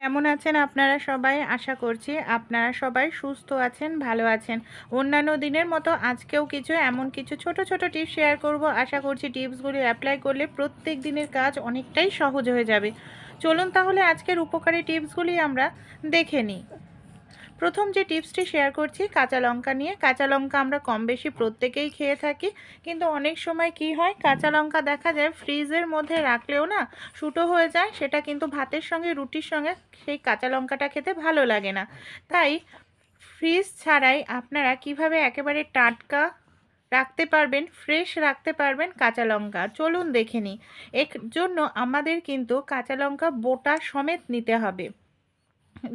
কেমন আছেন আপনারা সবাই? আশা করছি আপনারা সবাই সুস্থ আছেন, ভালো আছেন। অন্যান্য দিনের মতো আজকেও কিছু এমন কিছু ছোট ছোট টিপস শেয়ার করব। আশা করছি টিপসগুলি অ্যাপ্লাই করলে প্রত্যেক দিনের কাজ অনেকটাই সহজ হয়ে যাবে। চলুন তাহলে আজকের উপকারী টিপসগুলি আমরা দেখে নিই। প্রথম যে টিপসটি শেয়ার করছি, কাঁচা লঙ্কা নিয়ে, কাঁচা লঙ্কা আমরা কম বেশি প্রত্যেকেই খেয়ে থাকি, কিন্তু অনেক সময় কি হয়, কাঁচা লঙ্কা দেখা যায় ফ্রিজের মধ্যে রাখলেও না শুটো হয়ে যায়, সেটা কিন্তু ভাতের সঙ্গে, রুটির সঙ্গে সেই কাঁচা লঙ্কাটা খেতে ভালো লাগে না। তাই ফ্রিজ ছাড়াই আপনারা কীভাবে একেবারে টাটকা রাখতে পারবেন ফ্রেশ রাখতে পারবেন কাঁচা লঙ্কা, চলুন দেখে নিই। এর জন্য আমাদের কিন্তু কাঁচা লঙ্কা বোটা সমেত নিতে হবে।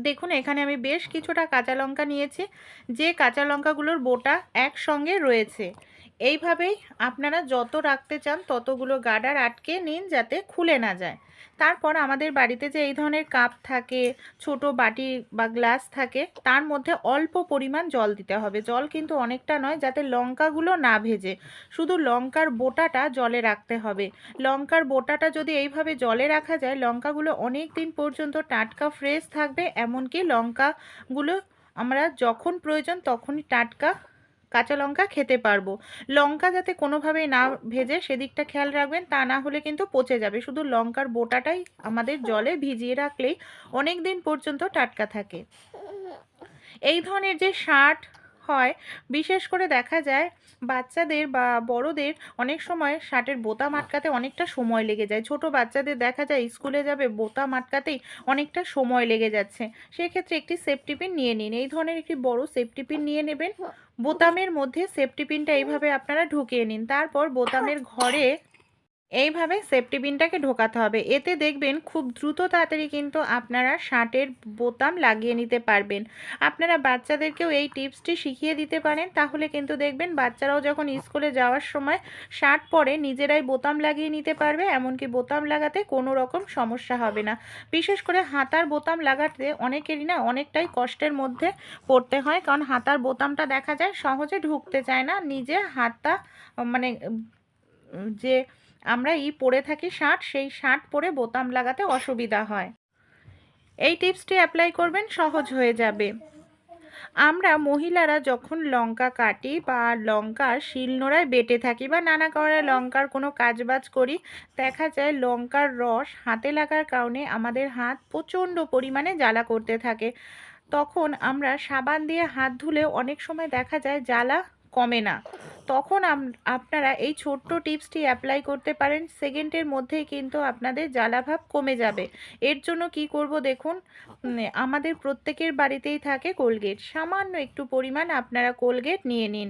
দেখুন এখানে আমি বেশ কিছুটা কাঁচা লঙ্কা নিয়েছি। যে কাঁচা লঙ্কাগুলোর বোটা একসঙ্গে রয়েছে। এইভাবেই আপনারা যত রাখতে চান ততগুলো গার্ডার আটকে নিন যাতে খুলে না যায়। তারপর আমাদের বাড়িতে যে এই ধরনের কাপ থাকে, ছোট বাটি বা গ্লাস থাকে, তার মধ্যে অল্প পরিমাণ জল দিতে হবে। জল কিন্তু অনেকটা নয়, যাতে লঙ্কাগুলো না ভেজে। শুধু লঙ্কার বোটাটা জলে রাখতে হবে। লঙ্কার বোটাটা যদি এইভাবে জলে রাখা যায়, লঙ্কাগুলো অনেক দিন পর্যন্ত টাটকা ফ্রেশ থাকবে, এমনকি লঙ্কাগুলো আমরা যখন প্রয়োজন তখনই টাটকা কাঁচা লঙ্কা খেতে পারব। লঙ্কা যাতে কোনোভাবেই না ভেজে সেদিকটা খেয়াল রাখবেন, তা না হলে কিন্তু পচে যাবে। শুধু লঙ্কার বোটাটাই আমাদের জলে ভিজিয়ে রাখলেই অনেক দিন পর্যন্ত টাটকা থাকে। এই ধরনের যে শার্ট হয়। বিশেষ করে দেখা যায় বাচ্চাদের বা বড়দের অনেক সময় শার্টের বোতাম আটকাতে অনেকটা সময় লেগে যায়। ছোট বাচ্চাদের দেখা যায় স্কুলে যাবে বোতাম আটকাতেই অনেকটা সময় লেগে যাচ্ছে। সেক্ষেত্রে একটি সেফটি পিন নিয়ে নিন। এই ধরনের একটি বড় সেফটি পিন নিয়ে নেবেন। বোতামের মধ্যে সেফটি পিনটা এইভাবে আপনারা ঢুকিয়ে নিন। তারপর বোতামের ঘরে এইভাবে সেফটি পিনটাকে ঢোকাতে হবে। এতে দেখবেন খুব দ্রুত তাড়াতাড়ি কিন্তু আপনারা শার্টের বোতাম লাগিয়ে নিতে পারবেন। আপনারা বাচ্চাদেরকেও এই টিপসটি শিখিয়ে দিতে পারেন। তাহলে কিন্তু দেখবেন বাচ্চারাও যখন স্কুলে যাওয়ার সময় শার্ট পরে নিজেরাই বোতাম লাগিয়ে নিতে পারবে, এমনকি বোতাম লাগাতে কোনো রকম সমস্যা হবে না। বিশেষ করে হাতার বোতাম লাগাতে অনেকেরই না অনেকটাই কষ্টের মধ্যে পড়তে হয়, কারণ হাতার বোতামটা দেখা যায় সহজে ঢুকতে চায় না। নিজে হাতটা মানে যে আমরা ই পরে থাকি শার্ট, সেই শার্ট পরে বোতাম লাগাতে অসুবিধা হয়। এই টিপসটি অ্যাপ্লাই করবেন, সহজ হয়ে যাবে। আমরা মহিলারা যখন লঙ্কা কাটি বা লঙ্কার শিলনোড়ায় বেটে থাকি বা নানা কারণে লঙ্কার কোনো কাজবাজ করি, দেখা যায় লঙ্কার রস হাতে লাগার কারণে আমাদের হাত প্রচণ্ড পরিমাণে জ্বালা করতে থাকে। তখন আমরা সাবান দিয়ে হাত ধুলেও অনেক সময় দেখা যায় জ্বালা কমে না। তখন আপনারা এই ছোট্ট টিপসটি অ্যাপ্লাই করতে পারেন। সেকেন্ডের মধ্যেই কিন্তু আপনাদের জ্বালাভাব কমে যাবে। এর জন্য কি করব দেখুন আমাদের প্রত্যেকের বাড়িতেই থাকে কোলগেট সামান্য একটু পরিমাণ আপনারা কোলগেট নিয়ে নিন।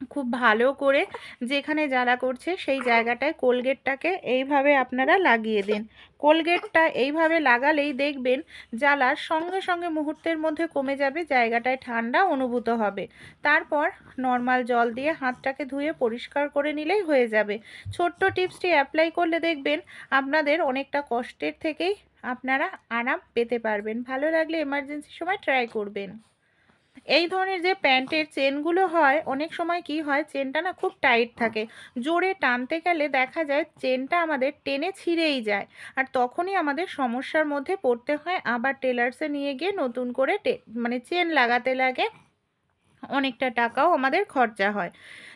খুব ভালো করে যেখানে জ্বালা করছে সেই জায়গাটায় কোলগেটটাকে এইভাবে আপনারা লাগিয়ে দিন। কোলগেটটা এইভাবে লাগালেই দেখবেন জ্বালার সঙ্গে সঙ্গে মুহূর্তের মধ্যে কমে যাবে, জায়গাটায় ঠান্ডা অনুভূত হবে। তারপর নর্মাল জল দিয়ে হাতটাকে ধুয়ে পরিষ্কার করে নিলেই হয়ে যাবে। ছোট্ট টিপসটি অ্যাপ্লাই করলে দেখবেন আপনাদের অনেকটা কষ্টের থেকেই আপনারা আরাম পেতে পারবেন। ভালো লাগলে এমার্জেন্সি সময় ট্রাই করবেন। এই ধরনের যে প্যান্টের চেনগুলো হয়, অনেক সময় কি হয়, চেনটা না খুব টাইট থাকে। জোরে টানতে গেলে দেখা যায় চেনটা আমাদের টেনে ছিঁড়েই যায়। আর তখনই আমাদের সমস্যার মধ্যে পড়তে হয়, আবার টেলার্সে নিয়ে গিয়ে নতুন করে মানে চেন লাগাতে লাগে। অনেকটা টাকাও আমাদের খরচা হয়।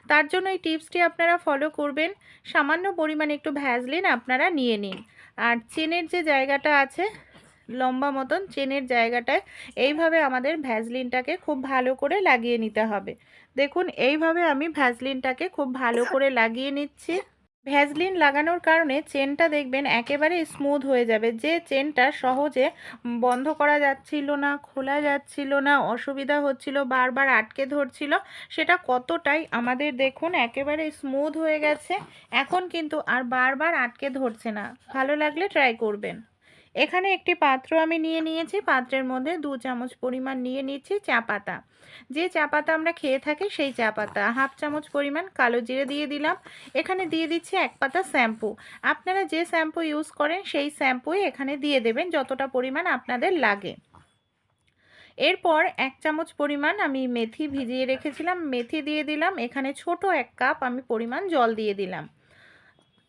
তার জন্য এই টিপসটি আপনারা ফলো করবেন। সামান্য পরিমাণে একটু ভ্যাজলিন আপনারা নিয়ে নিন। আর চেনের যে জায়গাটা আছে লম্বা মতন চেনের জায়গাটায় এইভাবে আমাদের ভ্যাজলিনটাকে খুব ভালো করে লাগিয়ে নিতে হবে। দেখুন, এইভাবে আমি ভ্যাজলিনটাকে খুব ভালো করে লাগিয়ে নিচ্ছি। ভ্যাজলিন লাগানোর কারণে চেনটা দেখবেন একেবারে স্মুথ হয়ে যাবে। যে চেনটা সহজে বন্ধ করা যাচ্ছিল না, খোলা যাচ্ছিল না, অসুবিধা হচ্ছিল, বারবার আটকে ধরছিল, সেটা কতটাই আমাদের দেখুন একেবারে স্মুথ হয়ে গেছে। এখন কিন্তু আর বারবার আটকে ধরছে না। ভালো লাগলে ট্রাই করবেন। এখানে একটি পাত্র আমি নিয়ে নিয়েছি। পাত্রের মধ্যে দু চামচ পরিমাণ নিয়ে নিচ্ছি চা পাতা। যে চা পাতা আমরা খেয়ে থাকি সেই চা পাতা। হাফ চামচ পরিমাণ কালো জিরে দিয়ে দিলাম। এখানে দিয়ে দিচ্ছি এক পাতা শ্যাম্পু। আপনারা যে শ্যাম্পু ইউজ করেন সেই শ্যাম্পুই এখানে দিয়ে দেবেন যতটা পরিমাণ আপনাদের লাগে। এরপর এক চামচ পরিমাণ আমি মেথি ভিজিয়ে রেখেছিলাম। মেথি দিয়ে দিলাম। এখানে ছোট এক কাপ আমি পরিমাণ জল দিয়ে দিলাম।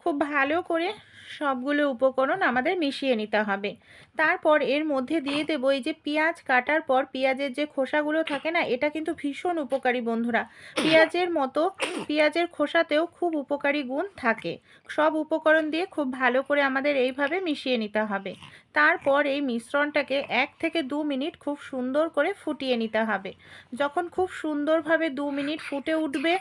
খুব ভালো করে সবগুলো উপকরণ আমাদের মিশিয়ে নিতে হবে। তারপর এর মধ্যে দিয়ে দেবো এই যে পেঁয়াজ কাটার পর পেঁয়াজের যে খোসাগুলো থাকে না, এটা কিন্তু ভীষণ উপকারী বন্ধুরা। পেঁয়াজের মতো, পেঁয়াজের খোসাতেও খুব উপকারী গুণ থাকে। সব উপকরণ দিয়ে খুব ভালো করে আমাদের এইভাবে মিশিয়ে নিতে হবে। তারপর এই মিশ্রণটাকে এক থেকে দু মিনিট খুব সুন্দর করে ফুটিয়ে নিতে হবে। যখন খুব সুন্দরভাবে দু মিনিট ফুটে উঠবে,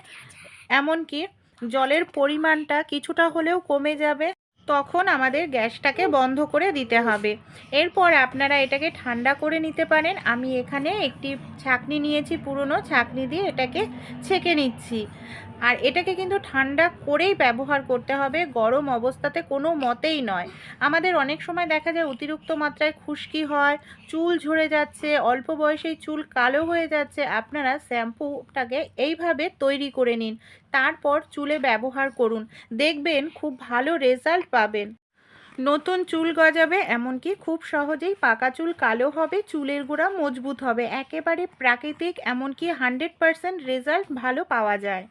এমনকি জলের পরিমাণটা কিছুটা হলেও কমে যাবে, তখন আমাদের গ্যাসটাকে বন্ধ করে দিতে হবে। এরপর আপনারা এটাকে ঠান্ডা করে নিতে পারেন। আমি এখানে একটি ছাকনি নিয়েছি, পুরনো ছাকনি দিয়ে এটাকে ছেঁকে নিচ্ছি। আর এটাকে কিন্তু ঠান্ডা করেই ব্যবহার করতে হবে, গরম অবস্থাতে কোনো মতেই নয়। আমাদের অনেক সময় দেখা যায় অতিরিক্ত মাত্রায় খুশকি হয়, চুল ঝরে যাচ্ছে, অল্প বয়সেই চুল কালো হয়ে যাচ্ছে। আপনারা শ্যাম্পুটাকে এইভাবে তৈরি করে নিন। তারপর চুলে ব্যবহার করুন। দেখবেন খুব ভালো রেজাল্ট পাবেন। নতুন চুল গজাবে এমনকি খুব সহজেই পাকা চুল কালো হবে, চুলের গোড়া মজবুত হবে। একেবারে প্রাকৃতিক, এমনকি হান্ড্রেড পারসেন্ট রেজাল্ট ভালো পাওয়া যায়।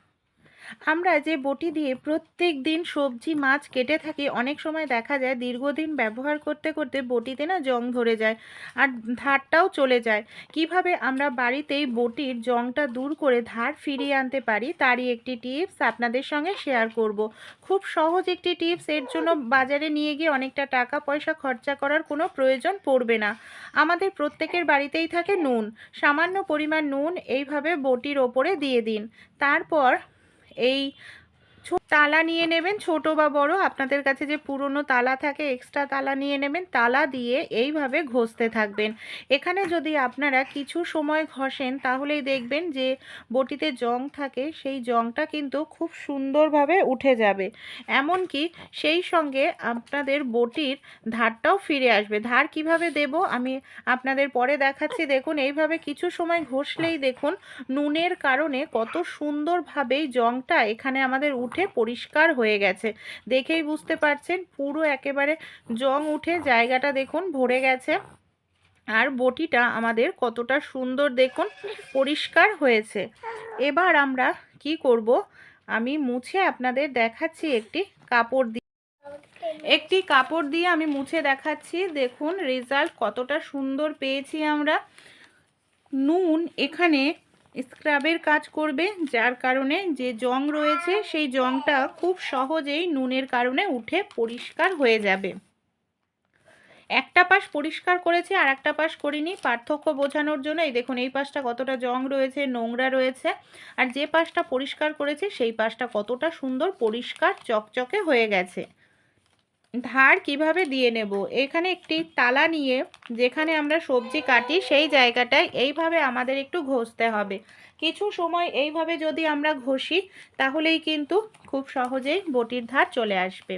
আমরা যে বটি দিয়ে প্রত্যেক দিন সবজি, মাছ কেটে থাকি, অনেক সময় দেখা যায় দীর্ঘদিন ব্যবহার করতে করতে বটিতে না জং ধরে যায় আর ধারটাও চলে যায়। কীভাবে আমরা বাড়িতেই বটির জংটা দূর করে ধার ফিরিয়ে আনতে পারি, তারই একটি টিপস আপনাদের সঙ্গে শেয়ার করব। খুব সহজ একটি টিপস, এর জন্য বাজারে নিয়ে গিয়ে অনেকটা টাকা পয়সা খরচা করার কোনো প্রয়োজন পড়বে না। আমাদের প্রত্যেকের বাড়িতেই থাকে নুন, সামান্য পরিমাণ নুন এইভাবে বটির ওপরে দিয়ে দিন। তারপর এই তালা নিয়ে নেবেন, ছোট বা বড়। আপনাদের কাছে যে পুরনো তালা থাকে এক্সট্রা তালা নিয়ে নেবেন, তালা দিয়ে এইভাবে ঘষতে থাকবেন। এখানে যদি আপনারা কিছু সময় ঘষেন, তাহলেই দেখবেন যে বটিতে জং থাকে, সেই জংটা কিন্তু খুব সুন্দরভাবে উঠে যাবে। এমনকি সেই সঙ্গে আপনাদের বটির ধারটাও ফিরে আসবে। ধার কীভাবে দেব? আমি আপনাদের পরে দেখাচ্ছি। দেখুন, এইভাবে কিছু সময় ঘষলেই দেখুন, নুনের কারণে কত সুন্দরভাবেই জংটা এখানে আমাদের উঠে পরিষ্কার হয়ে গেছে। দেখেই বুঝতে পারছেন, পুরো একেবারে জং উঠে জায়গাটা দেখুন, ভরে গেছে। আর বটিটা আমাদের কতটা সুন্দর দেখুন, পরিষ্কার হয়েছে। এবার আমরা কি করব? আমি মুছে আপনাদের দেখাচ্ছি একটি কাপড় দিয়ে একটি কাপড় দিয়ে আমি মুছে দেখাচ্ছি। দেখুন রেজাল্ট কতটা সুন্দর পেয়েছি আমরা। নুন এখানে স্ক্রাবের কাজ করবে, যার কারণে যে জং রয়েছে, সেই জংটা খুব সহজেই নুনের কারণে উঠে পরিষ্কার হয়ে যাবে। একটা পাশ পরিষ্কার করেছি, আর একটা পাশ করিনি। পার্থক্য বোঝানোর জন্য এই দেখুন, এই পাশটা কতটা জং রয়েছে, নোংরা রয়েছে, আর যে পাশটা পরিষ্কার করেছি, সেই পাশটা কতটা সুন্দর পরিষ্কার চকচকে হয়ে গেছে। ধার কীভাবে দিয়ে নেব? এখানে একটি তালা নিয়ে যেখানে আমরা সবজি কাটি, সেই জায়গাটায় এইভাবে আমাদের একটু ঘষতে হবে। কিছু সময় এইভাবে যদি আমরা ঘষি, তাহলেই কিন্তু খুব সহজেই বটির ধার চলে আসবে।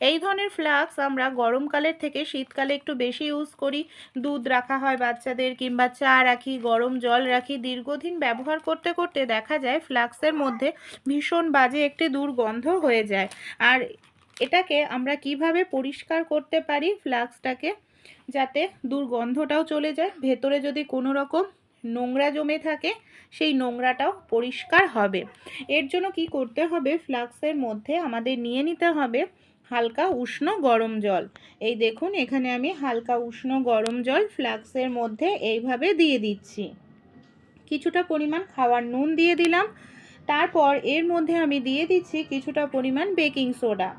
এই ধরনের ফ্লাক্স আমরা গরমকালের থেকে শীতকালে একটু বেশি ইউজ করি। দুধ রাখা হয় বাচ্চাদের কিংবা চা রাখি, গরম জল রাখি। দীর্ঘদিন ব্যবহার করতে করতে দেখা যায় ফ্লাক্সের মধ্যে ভীষণ বাজে একটি দুর্গন্ধ হয়ে যায়। আর এটাকে আমরা কীভাবে পরিষ্কার করতে পারি ফ্লাক্সটাকে যাতে দুর্গন্ধটাও চলে যায়? ভেতরে যদি কোনো রকম নোংরা জমে থাকে, সেই নোংরাটাও পরিষ্কার হবে। এর জন্য কি করতে হবে? ফ্লাক্সের মধ্যে আমাদের নিয়ে নিতে হবে হালকা উষ্ণ গরম জল। এই দেখুন, এখানে আমি হালকা উষ্ণ গরম জল ফ্লাক্সের মধ্যে এইভাবে দিয়ে দিচ্ছি। কিছুটা পরিমাণ খাওয়ার নুন দিয়ে দিলাম। তারপর এর মধ্যে আমি দিয়ে দিচ্ছি কিছুটা পরিমাণ বেকিং সোডা।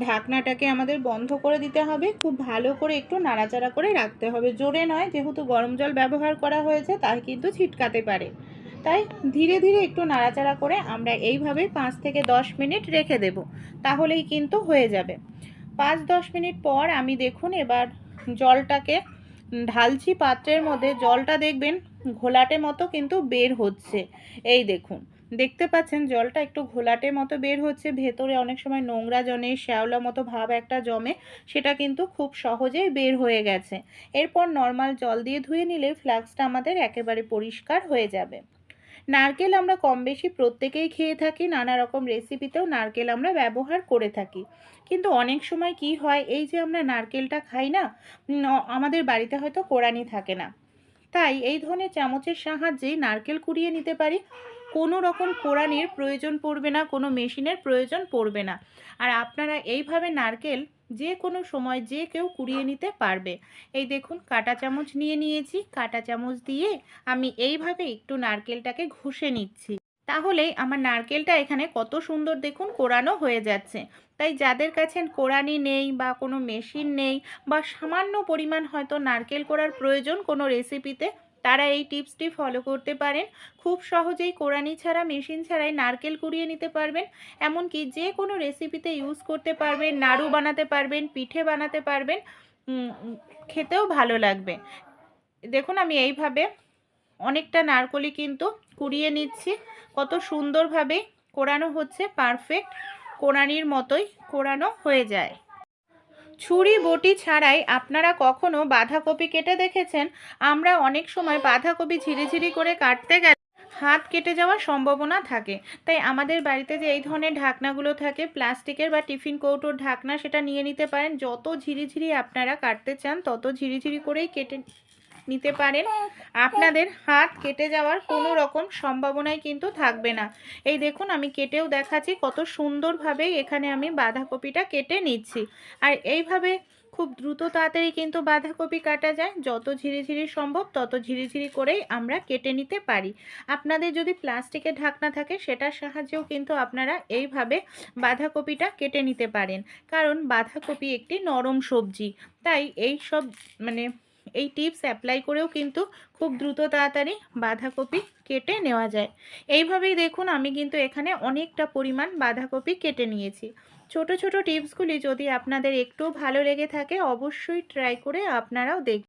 ঢাকনাটাকে আমাদের বন্ধ করে দিতে হবে। খুব ভালো করে একটু নাড়াচাড়া করে রাখতে হবে। জোরে নয়, যেহেতু গরম জল ব্যবহার করা হয়েছে, তাই কিন্তু ছিটকাতে পারে। তাই ধীরে ধীরে একটু নাড়াচাড়া করে আমরা এইভাবে পাঁচ থেকে দশ মিনিট রেখে দেব। তাহলেই কিন্তু হয়ে যাবে। পাঁচ দশ মিনিট পর আমি দেখুন এবার জলটাকে ঢালছি, পাত্রের মধ্যে। জলটা দেখবেন ঘোলাটে মতো কিন্তু বের হচ্ছে। এই দেখুন। দেখতে পাচ্ছেন জলটা একটু ঘোলাটে মতো বের হচ্ছে, ভেতরে অনেক সময় নোংরা জমে শ্যাওলা মতো ভাব একটা জমে, সেটা কিন্তু খুব সহজেই বের হয়ে গেছে। এরপর নর্মাল জল দিয়ে ধুয়ে নিলে ফ্লাক্সটা আমাদের একেবারে পরিষ্কার হয়ে যাবে। নারকেল আমরা কম বেশি প্রত্যেকেই খেয়ে থাকি, নানা রকম রেসিপিতেও নারকেল আমরা ব্যবহার করে থাকি। কিন্তু অনেক সময় কি হয়, এই যে আমরা নারকেলটা খাই না আমাদের বাড়িতে হয়তো কোরানি থাকে না। তাই এই ধরনের চামচের সাহায্যেই নারকেল কুড়িয়ে নিতে পারি। কোনো রকম কোড়ানির প্রয়োজন পড়বে না, কোনো মেশিনের প্রয়োজন পড়বে না। আর আপনারা এইভাবে নারকেল যে কোনো সময় যে কেউ কুড়িয়ে নিতে পারবে। এই দেখুন, কাঁটা চামচ নিয়ে নিয়েছি, কাঁটা চামচ দিয়ে আমি এইভাবে একটু নারকেলটাকে ঘষে নিচ্ছি। তাহলেই আমার নারকেলটা এখানে কত সুন্দর দেখুন কোরানো হয়ে যাচ্ছে। তাই যাদের কাছে কোরানি নেই বা কোনো মেশিন নেই বা সামান্য পরিমাণ হয়তো নারকেল করার প্রয়োজন কোনো রেসিপিতে তারা এই টিপসটি ফলো করতে পারেন। খুব সহজেই কোরানি ছাড়া, মেশিন ছাড়াই নারকেল কুড়িয়ে নিতে পারবেন। এমনকি যে কোনো রেসিপিতে ইউজ করতে পারবেন, নাড়ু বানাতে পারবেন, পিঠে বানাতে পারবেন খেতেও ভালো লাগবে। দেখুন, আমি এইভাবে অনেকটা নারকলি কিন্তু কুড়িয়ে নিচ্ছি। কত সুন্দরভাবে কোরানো হচ্ছে পারফেক্ট কোরানির মতোই কোরানো হয়ে যায়। ছুরি বটি ছাড়াই আপনারা কখনো বাঁধাকপি কেটে দেখেছেন? আমরা অনেক সময় বাঁধাকপি ঝিরিঝিরি করে কাটতে গেলে হাত কেটে যাওয়ার সম্ভাবনা থাকে। তাই আমাদের বাড়িতে যে এই ধরনের ঢাকনাগুলো থাকে, প্লাস্টিকের বা টিফিন কৌটোর ঢাকনা সেটা নিয়ে নিতে পারেন। যত ঝিরিঝিরি আপনারা কাটতে চান, তত ঝিরিঝিরি করেই কেটে নিতে পারেন। আপনাদের হাত কেটে যাওয়ার কোনো রকম সম্ভাবনাই কিন্তু থাকবে না। এই দেখুন, আমি কেটেও দেখাচ্ছি কত সুন্দরভাবে এখানে আমি বাঁধাকপিটা কেটে নিচ্ছি। আর এইভাবে খুব দ্রুত তাড়াতাড়ি কিন্তু বাঁধাকপি কাটা যায়। যত ঝিরিঝিরি সম্ভব তত ঝিরিঝিরি করেই আমরা কেটে নিতে পারি। আপনাদের যদি প্লাস্টিকের ঢাকনা থাকে, সেটার সাহায্যেও কিন্তু আপনারা এইভাবে বাঁধাকপিটা কেটে নিতে পারেন। কারণ বাঁধাকপি একটি নরম সবজি। তাই এই সব মানে এই টিপস অ্যাপ্লাই করেও কিন্তু খুব দ্রুত তাড়াতাড়ি বাঁধাকপি কেটে নেওয়া যায়। এইভাবেই দেখুন আমি কিন্তু এখানে অনেকটা পরিমাণ বাঁধাকপি কেটে নিয়েছি। ছোট ছোট টিপসগুলি যদি আপনাদের একটু ভালো লেগে থাকে, অবশ্যই ট্রাই করে আপনারাও দেখ